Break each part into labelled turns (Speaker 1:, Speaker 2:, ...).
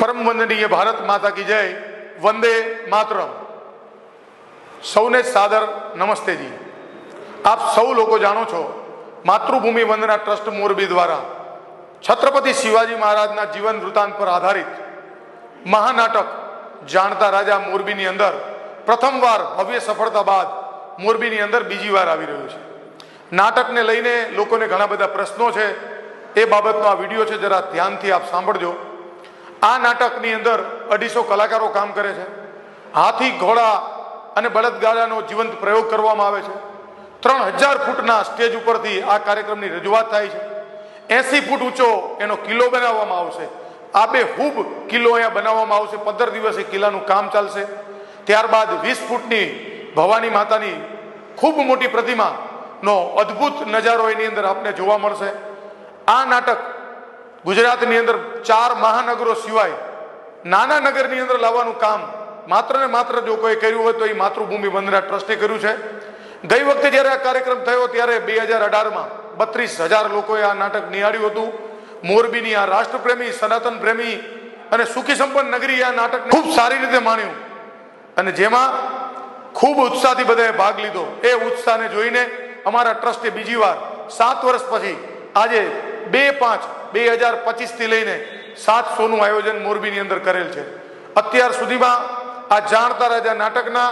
Speaker 1: પરમ વંદનીય ભારત માતા કી જય. વંદે માતરમ. સૌને સાદર નમસ્તેજી. આપ સૌ લોકો જાણો છો, માતૃભૂમિ વંદના ટ્રસ્ટ મોરબી દ્વારા છત્રપતિ શિવાજી મહારાજના જીવન વૃત્તાંત પર આધારિત મહાનાટક જાણતા રાજા મોરબીની અંદર પ્રથમવાર ભવ્ય સફળતા બાદ મોરબીની અંદર બીજી વાર આવી રહ્યું છે. નાટકને લઈને લોકોને ઘણા બધા પ્રશ્નો છે. એ બાબતનો આ વીડિયો છે, જરા ધ્યાનથી આપ સાંભળજો. આ નાટકની અંદર અઢીસો કલાકારો કામ કરે છે. હાથી, ઘોડા અને બળદગાડાનો જીવંત પ્રયોગ કરવામાં આવે છે. ત્રણ હજાર ફૂટના સ્ટેજ ઉપરથી આ કાર્યક્રમની રજૂઆત થાય છે. એસી ફૂટ ઊંચો એનો કિલ્લો બનાવવામાં આવશે. આ બે હુબ કિલ્લો અહીંયા બનાવવામાં આવશે. પંદર દિવસે કિલ્લાનું કામ ચાલશે. ત્યારબાદ વીસ ફૂટની ભવાની માતાની ખૂબ મોટી પ્રતિમાનો અદ્ભુત નજારો એની અંદર આપને જોવા મળશે. આ નાટક ગુજરાતની અંદર ચાર મહાનગરો સિવાય નાના નગરની અંદર લાવવાનું કામ માત્ર ને માત્ર જો કોઈ કર્યું હોય તો એ માતૃભૂમિ વંદના ટ્રસ્ટે કર્યું છે. ગઈ વખતે જ્યારે આ કાર્યક્રમ થયો ત્યારે બે હજાર અઢારમાં બત્રીસ હજાર લોકોએ આ નાટક નિહાળ્યું હતું. મોરબીની આ રાષ્ટ્રપ્રેમી, સનાતન પ્રેમી અને સુખી સંપન્ન નગરી આ નાટકને ખૂબ સારી રીતે માણ્યું અને જેમાં ખૂબ ઉત્સાહથી બધાએ ભાગ લીધો. એ ઉત્સાહને જોઈને અમારા ટ્રસ્ટે બીજી વાર સાત વર્ષ પછી આજે બે પાંચ બે હજાર પચીસથી લઈને સાત શોનું આયોજન મોરબીની અંદર કરેલ છે. અત્યાર સુધીમાં આ જાણતા રાજા નાટકના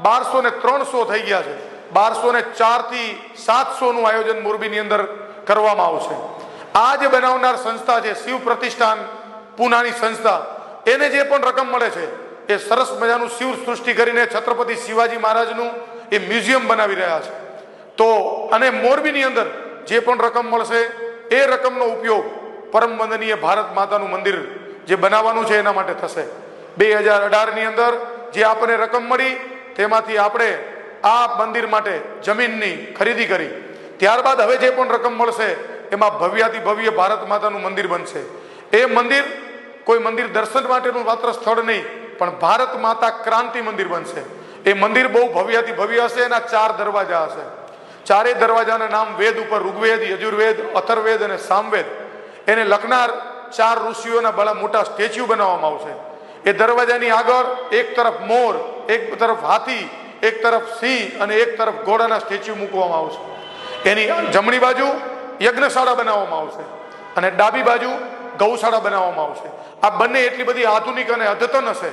Speaker 1: બારસો ને ત્રણ થઈ ગયા છે. બારસો ને ચારથી સાત શોનું આયોજન મોરબીની અંદર કરવામાં આવશે. આ જે બનાવનાર સંસ્થા છે, શિવ પ્રતિષ્ઠાન પૂનાની સંસ્થા, એને જે પણ રકમ મળે છે, એ સરસ મજાનું શિવ સૃષ્ટિ કરીને છત્રપતિ શિવાજી મહારાજનું એ મ્યુઝિયમ બનાવી રહ્યા છે. તો અને મોરબીની અંદર જે પણ રકમ મળશે એ રકમનો ઉપયોગ પરમ વંદનીય ભારત માતાનું મંદિર જે બનાવવાનું છે એના માટે થશે. બે હજાર અઢારની અંદર જે આપણને રકમ મળી, તેમાંથી આપણે આ મંદિર માટે જમીનની ખરીદી કરી. ત્યારબાદ હવે જે પણ રકમ મળશે, એમાં ભવ્યાથી ભવ્ય ભારત માતાનું મંદિર બનશે. એ મંદિર કોઈ મંદિર દર્શન માટેનું માત્ર સ્થળ નહીં, પણ ભારત માતા ક્રાંતિ મંદિર બનશે. એ મંદિર બહુ ભવ્યાથી ભવ્ય હશે એના ચાર દરવાજા હશે. ચારેય દરવાજાના નામ વેદ ઉપર ઋગ્વેદ, યજુર્વેદ, અથર્વેદ અને સામવેદ. એને લખનાર ચાર ઋષિઓના બળા મોટા સ્ટેચ્યુ બનાવવામાં આવશે. એ દરવાજાની આગળ એક તરફ મોર, એક તરફ હાથી, એક તરફ સિંહ અને એક તરફ ઘોડાના સ્ટેચ્યુ મૂકવામાં આવશે. એની જમણી બાજુ યજ્ઞશાળા બનાવવામાં આવશે અને ડાબી બાજુ ગૌશાળા બનાવવામાં આવશે. આ બંને એટલી બધી આધુનિક અને અદ્યતન હશે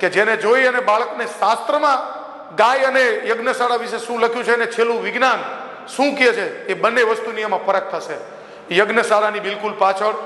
Speaker 1: કે જેને જોઈ અને બાળકને શાસ્ત્રમાં ગાય અને યજ્ઞશાળા વિશે શું લખ્યું છે અને છેલ્લું વિજ્ઞાન શું કહે છે, એ બંને વસ્તુની એમાં ફરક થશે. યજ્ઞશાળાની બિલકુલ પાછળ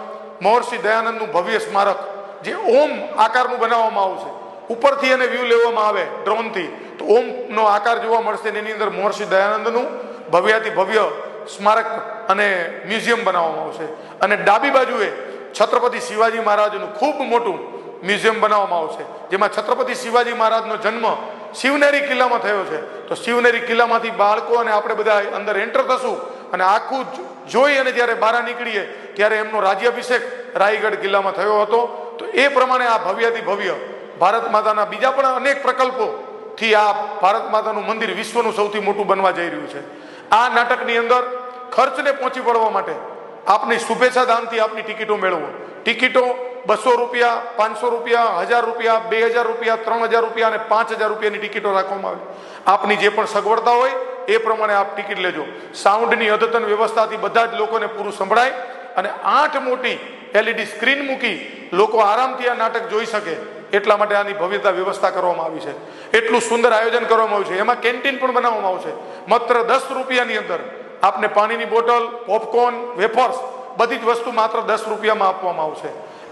Speaker 1: મહર્ષિ દયાનંદનું ભવ્ય સ્મારક, જે ઓમ આકારનું બનાવવામાં આવશે ઉપરથી એને વ્યૂ લેવામાં આવે ડ્રોનથી તો ઓમનો આકાર જોવા મળશે એની અંદર મહર્ષિ દયાનંદનું ભવ્યાથી ભવ્ય સ્મારક અને મ્યુઝિયમ બનાવવામાં આવશે. અને ડાબી બાજુએ છત્રપતિ શિવાજી મહારાજનું ખૂબ મોટું મ્યુઝિયમ બનાવવામાં આવશે, જેમાં છત્રપતિ શિવાજી મહારાજનો જન્મ શિવનેરી કિલ્લામાં થયો છે. તો શિવનેરી કિલ્લામાંથી બાળકો અને આપણે બધા અંદર એન્ટર થશું અને આખું જોઈ અને જ્યારે બહાર નીકળીએ ત્યારે એમનો રાજ્યાભિષેક રાયગઢ કિલ્લામાં થયો હતો. તો એ પ્રમાણે આ ભવ્યાથી ભવ્ય ભારત માતાના બીજા પણ અનેક પ્રકલ્પોથી આ ભારત માતાનું મંદિર વિશ્વનું સૌથી મોટું બનવા જઈ રહ્યું છે. આ નાટકની અંદર ખર્ચને પહોંચી પડવા માટે આપની શુભેચ્છા દાનથી આપની ટિકિટો મેળવો. ટિકિટો બસો રૂપિયા, પાંચસો રૂપિયા, હજાર રૂપિયા, બે હજાર રૂપિયા, ત્રણ હજાર રૂપિયા અને પાંચ હજાર રૂપિયાની ટિકિટો રાખવામાં આવે. આપની જે પણ સગવડતા હોય એ પ્રમાણે આપ ટિકિટ લેજો. સાઉન્ડની અદ્યતન વ્યવસ્થાથી બધા જ લોકોને પૂરું સંભળાય અને આઠ મોટી એલઈડી સ્ક્રીન મૂકી લોકો આરામથી આ નાટક જોઈ શકે. એટલા માટે આની ભવ્યતા વ્યવસ્થા કરવામાં આવી છે. એટલું સુંદર આયોજન કરવામાં આવ્યું છે. એમાં કેન્ટીન પણ બનાવવામાં આવશે માત્ર દસ રૂપિયાની અંદર આપને પાણીની બોટલ, પોપકોર્ન, વેફર્સ બધી જ વસ્તુ માત્ર દસ રૂપિયામાં આપવામાં આવશે.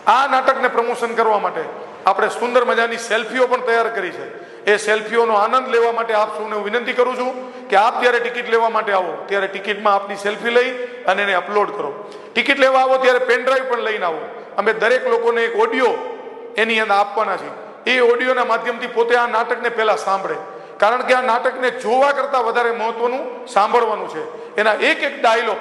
Speaker 1: આ નાટકને પ્રમોશન કરવા માટે આપણે સુંદર મજાની સેલ્ફીઓ પણ તૈયાર કરી છે. એ સેલ્ફીઓનો આનંદ લેવા માટે આપ સૌને હું વિનંતી કરું છું કે આપ જ્યારે ટિકિટ લેવા માટે આવો, ત્યારે ટિકિટમાં આપની સેલ્ફી લઈ અને એને અપલોડ કરો. ટિકિટ લેવા આવો ત્યારે પેનડ્રાઈવ પણ લઈને આવો. અમે દરેક લોકોને એક ઓડિયો એની અંદર આપવાના છે એ ઓડિયોના માધ્યમથી પોતે આ નાટકને પહેલાં સાંભળે. કારણ કે આ નાટકને જોવા કરતાં વધારે મહત્વનું સાંભળવાનું છે. એના એક એક ડાયલોગ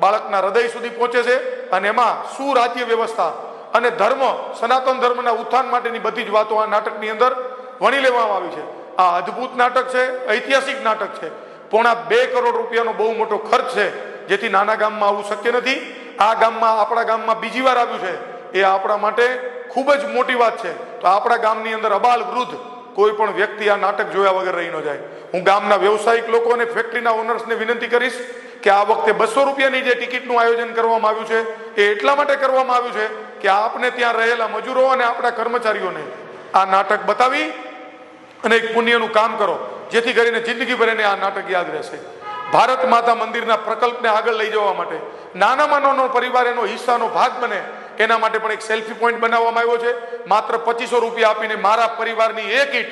Speaker 1: બાળકના હૃદય સુધી પહોંચે છે અને એમાં શું રાજ્ય વ્યવસ્થા અને ધર્મ, સનાતન ધર્મના ઉત્થાન માટેની બધી જ વાતો આ નાટકની અંદર વણી લેવામાં આવી છે. આ અદ્ભુત નાટક છે, ઐતિહાસિક નાટક છે. પોણા બે કરોડ રૂપિયાનો બહુ મોટો ખર્ચ છે, જેથી નાના ગામમાં આવું શક્ય નથી. આ ગામમાં, આપણા ગામમાં બીજી વાર આવ્યું છે. એ આપણા માટે ખૂબ જ મોટી વાત છે. તો આપણા ગામની અંદર અબાલ વૃદ્ધ કોઈ પણ વ્યક્તિ આ નાટક જોયા વગર રહી ન જાય. હું ગામના વ્યવસાયિક લોકો અને ફેક્ટરીના ઓનર્સને વિનંતી કરીશ કે આ વખતે બસો રૂપિયાની જે ટિકિટનું આયોજન કરવામાં આવ્યું છે, એ એટલા માટે કરવામાં આવ્યું છે કે આપને ત્યાં રહેલા મજૂરો અને આપણા કર્મચારીઓને આ નાટક બતાવી અને એક પુણ્યનું કામ કરો, જેથી કરીને જિંદગીભર એને આ નાટક યાદ રહેશે. ભારત માતા મંદિરના પ્રકલ્પને આગળ લઈ જવા માટે નાનામાં નાનો પરિવાર એનો હિસ્સાનો ભાગ બને, એના માટે પણ એક સેલ્ફી પોઈન્ટ બનાવવામાં આવ્યો છે. માત્ર પચીસો રૂપિયા આપીને મારા પરિવારની એક ઈટ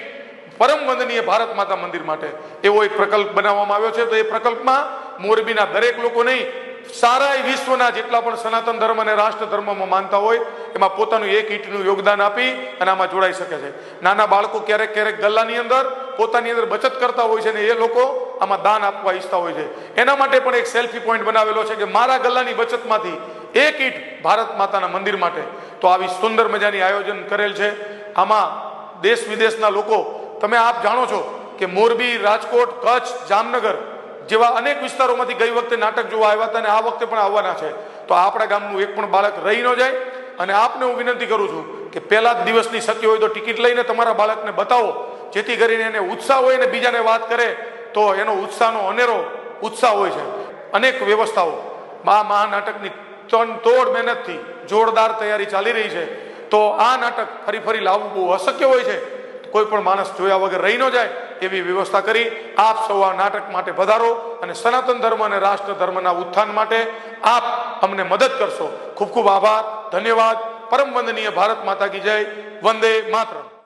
Speaker 1: પરમ વંદનીય ભારત માતા મંદિર માટે એવો એક પ્રકલ્પ બનાવવામાં આવ્યો છે. તો એ પ્રકલ્પમાં મોરબીના દરેક લોકો નહીં સારા એ વિશ્વના જેટલા પણ સનાતન ધર્મ અને રાષ્ટ્ર ધર્મમાં માનતા હોય, એમાં પોતાનું એક ઈંટનું યોગદાન આપી અને આમાં જોડાઈ શકે છે. નાના બાળકો ક્યારેક ક્યારેક ગલ્લાની અંદર પોતાની અંદર બચત કરતા હોય છે ને એ લોકો આમાં દાન આપવા ઈચ્છતા હોય છે. એના માટે પણ એક સેલ્ફી પોઈન્ટ બનાવેલો છે કે મારા ગલ્લાની બચતમાંથી એક ઈંટ ભારત માતાના મંદિર માટે. તો આવી સુંદર મજાની આયોજન કરેલ છે. આમાં દેશ વિદેશના લોકો, તમે આપ જાણો છો કે મોરબી, રાજકોટ, કચ્છ, જામનગર જેવા અનેક વિસ્તારોમાંથી ગઈ વખતે નાટક જોવા આવ્યા હતા અને આ વખતે પણ આવવાના છે. તો આપણા ગામનું એક પણ બાળક રહી ન જાય. અને આપને હું વિનંતી કરું છું કે પહેલા જ દિવસની શક્ય હોય તો ટિકિટ લઈને તમારા બાળકને બતાવો. જેથી કરીને એને ઉત્સાહ હોય ને બીજાને વાત કરે, તો એનો ઉત્સાહનો અનેરો ઉત્સાહ હોય છે. અનેક વ્યવસ્થાઓ. આ મહાનાટકની તન તોડ મહેનતથી જોરદાર તૈયારી ચાલી રહી છે. તો આ નાટક ફરી ફરી લાવવું બહુ અશક્ય હોય છે. કોઈ પણ માણસ જોયા વગર રહી ન જાય. એવી વ્યવસ્થા કરી આપ સૌ આ નાટક માટે વધારો અને સનાતન ધર્મ અને રાષ્ટ્ર ધર્મના ઉત્થાન માટે આપ અમને મદદ કરશો. ખૂબ ખૂબ આભાર, ધન્યવાદ. પરમ વંદનીય ભારત માતા કી જય. વંદે માતરમ.